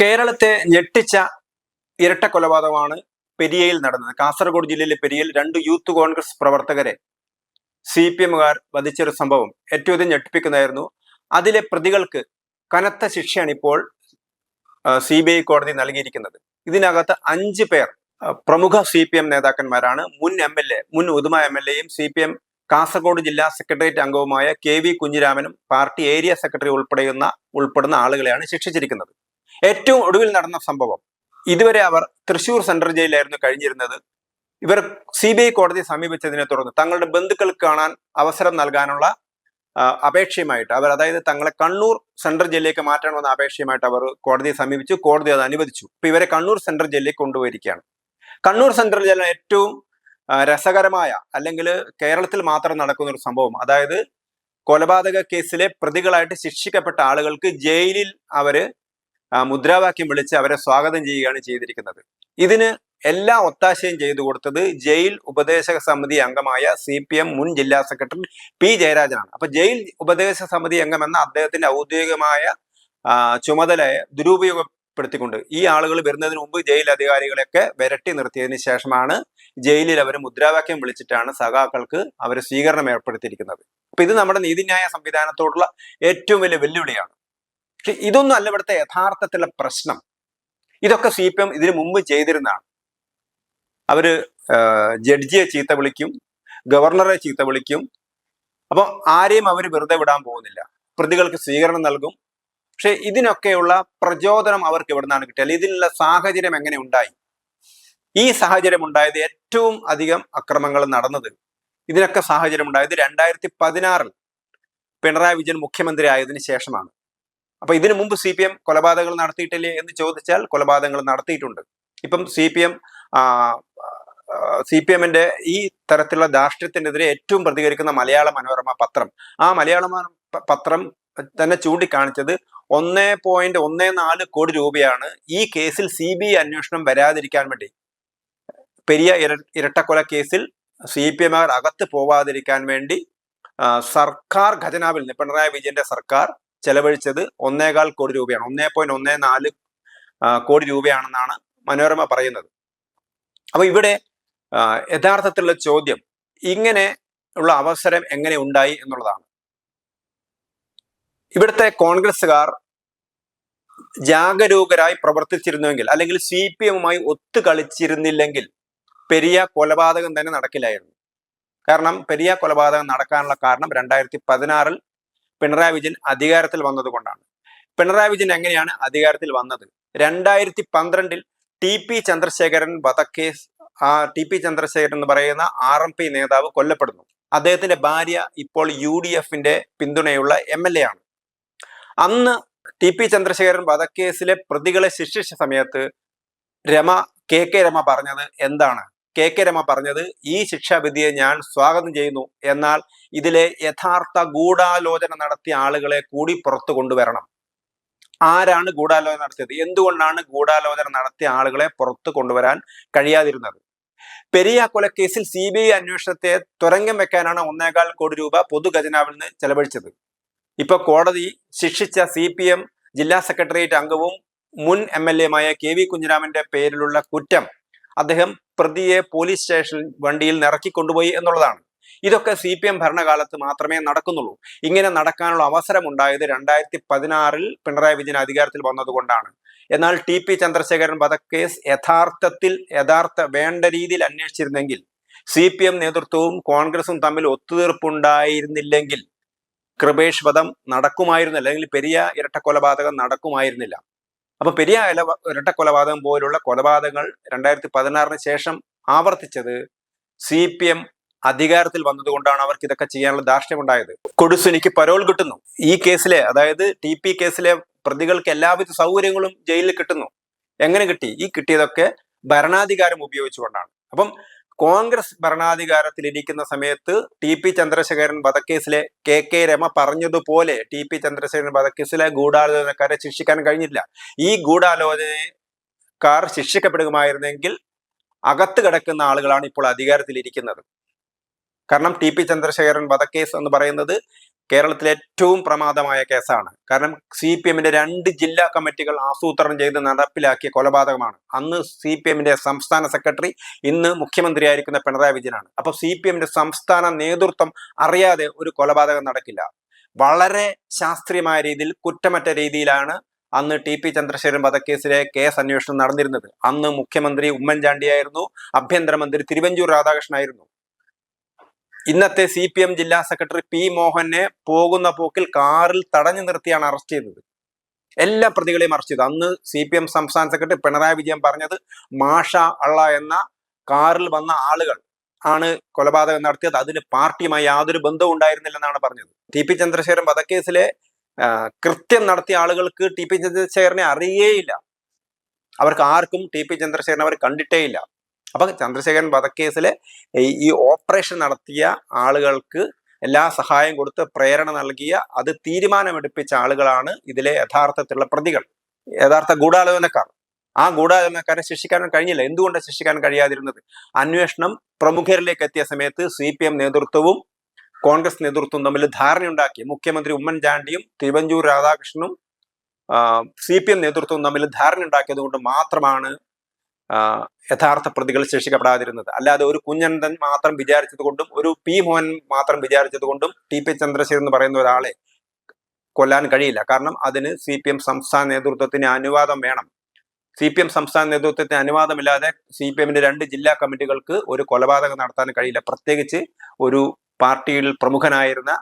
കേരളത്തെ ഞെട്ടിച്ച ഇരട്ട കൊലപാതകമാണ് പെരിയയിൽ നടന്നത്. കാസർഗോഡ് ജില്ലയിലെ പെരിയയിൽ രണ്ട് യൂത്ത് കോൺഗ്രസ് പ്രവർത്തകരെ സി പി എമ്മുകാർ വധിച്ചൊരു സംഭവം ഏറ്റവും അധികം ഞെട്ടിപ്പിക്കുന്നതായിരുന്നു. അതിലെ പ്രതികൾക്ക് കനത്ത ശിക്ഷയാണ് ഇപ്പോൾ സി ബി ഐ കോടതി നൽകിയിരിക്കുന്നത്. ഇതിനകത്ത് അഞ്ച് പേർ പ്രമുഖ സി പി എം നേതാക്കന്മാരാണ്. മുൻ എം എൽ എ മുൻ ഉദുമ എം എൽ എയും സി പി എം കാസർഗോഡ് ജില്ലാ സെക്രട്ടേറിയറ്റ് അംഗവുമായ കെ വി കുഞ്ഞിരാമനും പാർട്ടി ഏരിയ സെക്രട്ടറി ഉൾപ്പെടെയുന്ന ഉൾപ്പെടുന്ന ആളുകളെയാണ് ശിക്ഷിച്ചിരിക്കുന്നത്. ഏറ്റവും ഒടുവിൽ നടന്ന സംഭവം. ഇതുവരെ അവർ തൃശൂർ സെൻട്രൽ ജയിലിലായിരുന്നു കഴിഞ്ഞിരുന്നത്. ഇവർ സി ബി ഐ കോടതിയെ സമീപിച്ചതിനെ തുടർന്ന് തങ്ങളുടെ ബന്ധുക്കൾക്ക് കാണാൻ അവസരം നൽകാനുള്ള അപേക്ഷയുമായിട്ട് അവർ അതായത് തങ്ങളെ കണ്ണൂർ സെൻട്രൽ ജയിലിലേക്ക് മാറ്റണമെന്ന അപേക്ഷയുമായിട്ട് അവർ കോടതിയെ സമീപിച്ചു. കോടതി അത് അനുവദിച്ചു. ഇപ്പൊ ഇവരെ കണ്ണൂർ സെൻട്രൽ ജയിലിലേക്ക് കൊണ്ടുപോയിരിക്കുകയാണ്. കണ്ണൂർ സെൻട്രൽ ജയിലിൽ ഏറ്റവും രസകരമായ അല്ലെങ്കിൽ കേരളത്തിൽ മാത്രം നടക്കുന്ന ഒരു സംഭവം. അതായത് കൊലപാതക കേസിലെ പ്രതികളായിട്ട് ശിക്ഷിക്കപ്പെട്ട ആളുകൾക്ക് ജയിലിൽ അവർ മുദ്രാവാക്യം വിളിച്ച് അവരെ സ്വാഗതം ചെയ്യുകയാണ് ചെയ്തിരിക്കുന്നത്. ഇതിന് എല്ലാ ഒത്താശയും ചെയ്തു കൊടുത്തത് ജയിൽ ഉപദേശക സമിതി അംഗമായ സി പി എം മുൻ ജില്ലാ സെക്രട്ടറി പി ജയരാജനാണ്. അപ്പൊ ജയിൽ ഉപദേശക സമിതി അംഗം എന്ന അദ്ദേഹത്തിന്റെ ഔദ്യോഗികമായ ചുമതല ചുമതലയെ ദുരുപയോഗപ്പെടുത്തിക്കൊണ്ട് ഈ ആളുകൾ വരുന്നതിന് മുമ്പ് ജയിൽ അധികാരികളെയൊക്കെ വിരട്ടി നിർത്തിയതിന് ശേഷമാണ് ജയിലിൽ അവർ മുദ്രാവാക്യം വിളിച്ചിട്ടാണ് സഖാക്കൾക്ക് അവർ സ്വീകരണം ഏർപ്പെടുത്തിയിരിക്കുന്നത്. അപ്പൊ ഇത് നമ്മുടെ നീതിന്യായ സംവിധാനത്തോടുള്ള ഏറ്റവും വലിയ വെല്ലുവിളിയാണ്. പക്ഷെ ഇതൊന്നും അല്ല ഇവിടുത്തെ യഥാർത്ഥത്തിലുള്ള പ്രശ്നം. ഇതൊക്കെ സി പി എം ഇതിനു മുമ്പ് ചെയ്തിരുന്നതാണ്. അവർ ജഡ്ജിയെ ചീത്ത വിളിക്കും ഗവർണറെ ചീത്ത വിളിക്കും. അപ്പോൾ ആരെയും അവർ വെറുതെ വിടാൻ പോകുന്നില്ല. പ്രതികൾക്ക് സ്വീകരണം നൽകും. പക്ഷെ ഇതിനൊക്കെയുള്ള പ്രചോദനം അവർക്ക് എവിടെ നിന്നാണ് കിട്ടിയത്. ഇതിനുള്ള സാഹചര്യം എങ്ങനെ ഉണ്ടായി? ഈ സാഹചര്യം ഉണ്ടായത് ഏറ്റവും അധികം അക്രമങ്ങൾ നടന്നത് ഇതിനൊക്കെ സാഹചര്യം ഉണ്ടായത് രണ്ടായിരത്തി പതിനാറിൽ പിണറായി വിജയൻ മുഖ്യമന്ത്രി ആയതിനു ശേഷമാണ്. അപ്പൊ ഇതിനു മുമ്പ് സി പി എം കൊലപാതകങ്ങൾ നടത്തിയിട്ടില്ലേ എന്ന് ചോദിച്ചാൽ കൊലപാതകങ്ങൾ നടത്തിയിട്ടുണ്ട്. ഇപ്പം C P M C P എമ്മിന്റെ ഈ തരത്തിലുള്ള ധാർഷ്ട്യത്തിനെതിരെ ഏറ്റവും പ്രതികരിക്കുന്ന മലയാള മനോരമ പത്രം. ആ മലയാള പത്രം തന്നെ ചൂണ്ടിക്കാണിച്ചത് ഒന്നേ പോയിന്റ് ഒന്നേ നാല് കോടി രൂപയാണ് ഈ കേസിൽ സി ബി ഐ അന്വേഷണം വരാതിരിക്കാൻ വേണ്ടി. പെരിയ ഇര ഇരട്ടക്കൊല കേസിൽ സി പി എമ്മുകാർ അകത്ത് പോവാതിരിക്കാൻ വേണ്ടി സർക്കാർ ഖജനാവിൽ നിന്ന് പിണറായി വിജയന്റെ സർക്കാർ ചെലവഴിച്ചത് ഒന്നേകാൽ കോടി രൂപയാണ്. ഒന്നേ പോയിന്റ് ഒന്നേ നാല് കോടി രൂപയാണെന്നാണ് മനോരമ പറയുന്നത്. അപ്പൊ ഇവിടെ യഥാർത്ഥത്തിലുള്ള ചോദ്യം ഇങ്ങനെ ഉള്ള അവസരം എങ്ങനെ ഉണ്ടായി എന്നുള്ളതാണ്. ഇവിടുത്തെ കോൺഗ്രസ്സുകാർ ജാഗരൂകരായി പ്രവർത്തിച്ചിരുന്നുവെങ്കിൽ അല്ലെങ്കിൽ സി പി എമ്മുമായി ഒത്തു കളിച്ചിരുന്നില്ലെങ്കിൽ പെരിയ കൊലപാതകം തന്നെ നടക്കില്ലായിരുന്നു. കാരണം പെരിയ കൊലപാതകം നടക്കാനുള്ള കാരണം രണ്ടായിരത്തി പതിനാറിൽ പിണറായി വിജയൻ അധികാരത്തിൽ വന്നതുകൊണ്ടാണ് പിണറായി വിജയൻ എങ്ങനെയാണ് അധികാരത്തിൽ വന്നത്? രണ്ടായിരത്തി പന്ത്രണ്ടിൽ ടി പി ചന്ദ്രശേഖരൻ വധക്കേസ് ആ ടി പി ചന്ദ്രശേഖരൻ എന്ന് പറയുന്ന ആർ എം പി നേതാവ് കൊല്ലപ്പെടുന്നു. അദ്ദേഹത്തിന്റെ ഭാര്യ ഇപ്പോൾ യു ഡി എഫിന്റെ പിന്തുണയുള്ള എം എൽ എ ആണ്. അന്ന് ടി പി ചന്ദ്രശേഖരൻ വധക്കേസിലെ പ്രതികളെ ശിക്ഷിച്ച സമയത്ത് രമ കെ കെ രമ പറഞ്ഞത് എന്താണ്? കെ കെ രമ പറഞ്ഞത് ഈ ശിക്ഷാവിധിയെ ഞാൻ സ്വാഗതം ചെയ്യുന്നു എന്നാൽ ഇതിലെ യഥാർത്ഥ ഗൂഢാലോചന നടത്തിയ ആളുകളെ കൂടി പുറത്തു കൊണ്ടുവരണം. ആരാണ് ഗൂഢാലോചന നടത്തിയത്? എന്തുകൊണ്ടാണ് ഗൂഢാലോചന നടത്തിയ ആളുകളെ പുറത്തു കൊണ്ടുവരാൻ കഴിയാതിരുന്നത്? പെരിയ കൊലക്കേസിൽ സി ബി ഐ അന്വേഷണത്തെ തുരങ്കം വെക്കാനാണ് ഒന്നേകാൽ കോടി രൂപ പൊതുഖജനാവിൽ നിന്ന് ചെലവഴിച്ചത്. ഇപ്പൊ കോടതി ശിക്ഷിച്ച സി പി എം ജില്ലാ സെക്രട്ടേറിയറ്റ് അംഗവും മുൻ എം എൽ എമായ കെ വി കുഞ്ഞിരാമന്റെ പേരിലുള്ള കുറ്റം അദ്ദേഹം പ്രതിയെ പോലീസ് സ്റ്റേഷൻ വണ്ടിയിൽ നിറക്കി കൊണ്ടുപോയി എന്നുള്ളതാണ്. ഇതൊക്കെ സി പി എം ഭരണകാലത്ത് മാത്രമേ നടക്കുന്നുള്ളൂ. ഇങ്ങനെ നടക്കാനുള്ള അവസരം ഉണ്ടായത് രണ്ടായിരത്തി പതിനാറിൽ പിണറായി വിജയൻ അധികാരത്തിൽ വന്നതുകൊണ്ടാണ്. എന്നാൽ ടി പി ചന്ദ്രശേഖരൻ വധക്കേസ് യഥാർത്ഥത്തിൽ യഥാർത്ഥ വേണ്ട രീതിയിൽ അന്വേഷിച്ചിരുന്നെങ്കിൽ സി പി എം നേതൃത്വവും കോൺഗ്രസും തമ്മിൽ ഒത്തുതീർപ്പുണ്ടായിരുന്നില്ലെങ്കിൽ കൃപേഷ് വധം നടക്കുമായിരുന്നില്ല. അല്ലെങ്കിൽ പെരിയ ഇരട്ടക്കൊലപാതകം നടക്കുമായിരുന്നില്ല. അപ്പൊ പെരിയ ഇരട്ട കൊലപാതകം പോലുള്ള കൊലപാതകങ്ങൾ രണ്ടായിരത്തി പതിനാറിന് ശേഷം ആവർത്തിച്ചത് സി പി എം അധികാരത്തിൽ വന്നതുകൊണ്ടാണ് അവർക്ക് ഇതൊക്കെ ചെയ്യാനുള്ള ധാർഷ്ട്യമുണ്ടായത്. കൊടുസുനിക്ക് പരോൾ കിട്ടുന്നു. ഈ കേസിലെ അതായത് ടി പി കേസിലെ പ്രതികൾക്ക് എല്ലാവിധ സൗകര്യങ്ങളും ജയിലിൽ കിട്ടുന്നു. എങ്ങനെ കിട്ടി? ഈ കിട്ടിയതൊക്കെ ഭരണാധികാരം ഉപയോഗിച്ചുകൊണ്ടാണ്. അപ്പം കോൺഗ്രസ് ഭരണാധികാരത്തിലിരിക്കുന്ന സമയത്ത് ടി പി ചന്ദ്രശേഖരൻ വധക്കേസിലെ കെ കെ രമ പറഞ്ഞതുപോലെ ടി പി ചന്ദ്രശേഖരൻ വധക്കേസിലെ ഗൂഢാലോചനക്കാരെ ശിക്ഷിക്കാൻ കഴിഞ്ഞില്ല. ഈ ഗൂഢാലോചനക്കാർ ശിക്ഷിക്കപ്പെടുകയായിരുന്നെങ്കിൽ അകത്ത് കിടക്കുന്ന ആളുകളാണ് ഇപ്പോൾ അധികാരത്തിലിരിക്കുന്നത്. കാരണം ടി പി ചന്ദ്രശേഖരൻ വധക്കേസ് എന്ന് പറയുന്നത് കേരളത്തിലെ ഏറ്റവും പ്രമാദമായ കേസാണ്. കാരണം സി പി എമ്മിന്റെ രണ്ട് ജില്ലാ കമ്മിറ്റികൾ ആസൂത്രണം ചെയ്ത് നടപ്പിലാക്കിയ കൊലപാതകമാണ്. അന്ന് സി പി എമ്മിന്റെ സംസ്ഥാന സെക്രട്ടറി ഇന്ന് മുഖ്യമന്ത്രിയായിരിക്കുന്ന പിണറായി വിജയനാണ്. അപ്പൊ സി പി എമ്മിന്റെ സംസ്ഥാന നേതൃത്വം അറിയാതെ ഒരു കൊലപാതകം നടക്കില്ല. വളരെ ശാസ്ത്രീയമായ രീതിയിൽ കുറ്റമറ്റ രീതിയിലാണ് അന്ന് ടി പി ചന്ദ്രശേഖരൻ വധക്കേസിലെ കേസ് അന്വേഷണം നടന്നിരുന്നത്. അന്ന് മുഖ്യമന്ത്രി ഉമ്മൻചാണ്ടിയായിരുന്നു ആഭ്യന്തരമന്ത്രി തിരുവഞ്ചൂർ രാധാകൃഷ്ണനായിരുന്നു. ഇന്നത്തെ സി പി എം ജില്ലാ സെക്രട്ടറി പി മോഹനെ പോകുന്ന പോക്കിൽ കാറിൽ തടഞ്ഞു നിർത്തിയാണ് അറസ്റ്റ് ചെയ്തത്. എല്ലാ പ്രതികളെയും അറസ്റ്റ് ചെയ്തു. അന്ന് സി പി എം സംസ്ഥാന സെക്രട്ടറി പിണറായി വിജയൻ പറഞ്ഞത് മാഷ അള്ള എന്ന കാറിൽ വന്ന ആളുകൾ ആണ് കൊലപാതകം നടത്തിയത്. അതിന് പാർട്ടിയുമായി യാതൊരു ബന്ധവും ഉണ്ടായിരുന്നില്ലെന്നാണ് പറഞ്ഞത്. ടി പി ചന്ദ്രശേഖരൻ വധക്കേസിലെ കൃത്യം നടത്തിയ ആളുകൾക്ക് ടി പി ചന്ദ്രശേഖരനെ അറിയേയില്ല. അവർക്ക് ആർക്കും ടി പി ചന്ദ്രശേഖരൻ അവർ കണ്ടിട്ടേയില്ല. അപ്പൊ ചന്ദ്രശേഖരൻ വധക്കേസിലെ ഈ ഓപ്പറേഷൻ നടത്തിയ ആളുകൾക്ക് എല്ലാ സഹായം കൊടുത്ത് പ്രേരണ നൽകിയ അത് തീരുമാനമെടുപ്പിച്ച ആളുകളാണ് ഇതിലെ യഥാർത്ഥത്തിലുള്ള പ്രതികൾ. യഥാർത്ഥ ഗൂഢാലോചനക്കാർ. ആ ഗൂഢാലോചനക്കാരെ ശിക്ഷിക്കാൻ കഴിഞ്ഞില്ല. എന്തുകൊണ്ട് ശിക്ഷിക്കാൻ കഴിയാതിരുന്നത്? അന്വേഷണം പ്രമുഖരിലേക്ക് എത്തിയ സമയത്ത് സി പി എം നേതൃത്വവും കോൺഗ്രസ് നേതൃത്വവും തമ്മിൽ ധാരണയുണ്ടാക്കി. മുഖ്യമന്ത്രി ഉമ്മൻചാണ്ടിയും തിരുവഞ്ചൂർ രാധാകൃഷ്ണനും സി പി എം നേതൃത്വവും തമ്മിൽ ധാരണ ഉണ്ടാക്കിയത് കൊണ്ട് മാത്രമാണ് യഥാർത്ഥ പ്രതികൾ ശിക്ഷിക്കപ്പെടാതിരുന്നത് അല്ലാതെ ഒരു കുഞ്ഞനന്ദൻ മാത്രം വിചാരിച്ചത് കൊണ്ടും ഒരു പി മോഹൻ മാത്രം വിചാരിച്ചത് കൊണ്ടും ടി പി ചന്ദ്രശേഖരൻ എന്ന് പറയുന്ന ഒരാളെ കൊല്ലാൻ കഴിയില്ല. കാരണം അതിന് സി പി എം സംസ്ഥാന നേതൃത്വത്തിന് അനുവാദം വേണം. സി പി എം സംസ്ഥാന നേതൃത്വത്തിന് അനുവാദമില്ലാതെ സി പി എമ്മിന്റെ രണ്ട് ജില്ലാ കമ്മിറ്റികൾക്ക് ഒരു കൊലപാതകം നടത്താൻ കഴിയില്ല. പ്രത്യേകിച്ച് ഒരു പാർട്ടിയിൽ പ്രമുഖനായിരുന്ന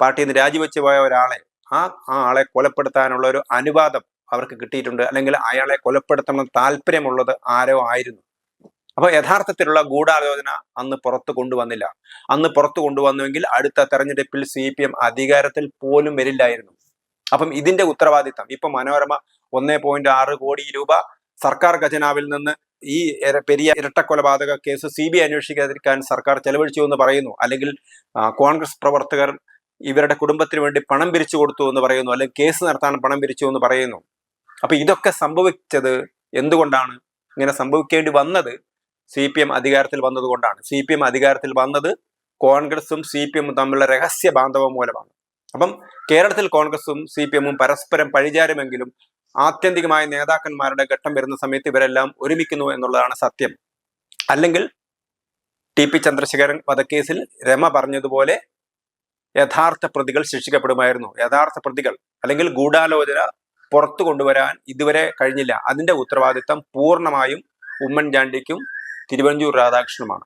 പാർട്ടിയിൽ നിന്ന് രാജിവെച്ച് പോയ ഒരാളെ ആ ആളെ കൊലപ്പെടുത്താനുള്ള ഒരു അനുവാദം അവർക്ക് കിട്ടിയിട്ടുണ്ട്. അല്ലെങ്കിൽ അയാളെ കൊലപ്പെടുത്തണം താല്പര്യമുള്ളത് ആരോ ആയിരുന്നു. അപ്പൊ യഥാർത്ഥത്തിലുള്ള ഗൂഢാലോചന അന്ന് പുറത്തു കൊണ്ടുവന്നില്ല. അന്ന് പുറത്തു കൊണ്ടുവന്നുവെങ്കിൽ അടുത്ത തെരഞ്ഞെടുപ്പിൽ സി പി എം അധികാരത്തിൽ പോലും വരില്ലായിരുന്നു. അപ്പം ഇതിന്റെ ഉത്തരവാദിത്തം. ഇപ്പൊ മനോരമ ഒന്നേ പോയിന്റ് ആറ് കോടി രൂപ സർക്കാർ ഖജനാവിൽ നിന്ന് ഈ പെരിയ ഇരട്ടക്കൊലപാതക കേസ് സി ബി അന്വേഷിക്കാതിരിക്കാൻ സർക്കാർ ചെലവഴിച്ചു എന്ന് പറയുന്നു. അല്ലെങ്കിൽ കോൺഗ്രസ് പ്രവർത്തകർ ഇവരുടെ കുടുംബത്തിന് വേണ്ടി പണം പിരിച്ചു കൊടുത്തു എന്ന് പറയുന്നു. അല്ലെങ്കിൽ കേസ് നടത്താൻ പണം പിരിച്ചു എന്ന് പറയുന്നു. അപ്പൊ ഇതൊക്കെ സംഭവിച്ചത് എന്തുകൊണ്ടാണ്? ഇങ്ങനെ സംഭവിക്കേണ്ടി വന്നത് സി പി എം അധികാരത്തിൽ വന്നതുകൊണ്ടാണ്. സി പി എം അധികാരത്തിൽ വന്നത് കോൺഗ്രസും സി പി എമ്മും തമ്മിലുള്ള രഹസ്യ ബാന്ധവം മൂലമാണ്. അപ്പം കേരളത്തിൽ കോൺഗ്രസും സി പി എമ്മും പരസ്പരം പഴിചാരുമെങ്കിലും ആത്യന്തികമായ നേതാക്കന്മാരുടെ ഘട്ടം വരുന്ന സമയത്ത് ഇവരെല്ലാം ഒരുമിക്കുന്നു എന്നുള്ളതാണ് സത്യം. അല്ലെങ്കിൽ ടി പി ചന്ദ്രശേഖരൻ വധക്കേസിൽ രമ പറഞ്ഞതുപോലെ യഥാർത്ഥ പ്രതികൾ ശിക്ഷിക്കപ്പെടുമായിരുന്നു. യഥാർത്ഥ പ്രതികൾ അല്ലെങ്കിൽ ഗൂഢാലോചന പുറത്തു കൊണ്ടുവരാൻ ഇതുവരെ കഴിഞ്ഞില്ല. അതിന്റെ ഉത്തരവാദിത്തം പൂർണമായും ഉമ്മൻചാണ്ടിക്കും തിരുവഞ്ചൂർ രാധാകൃഷ്ണനുമാണ്.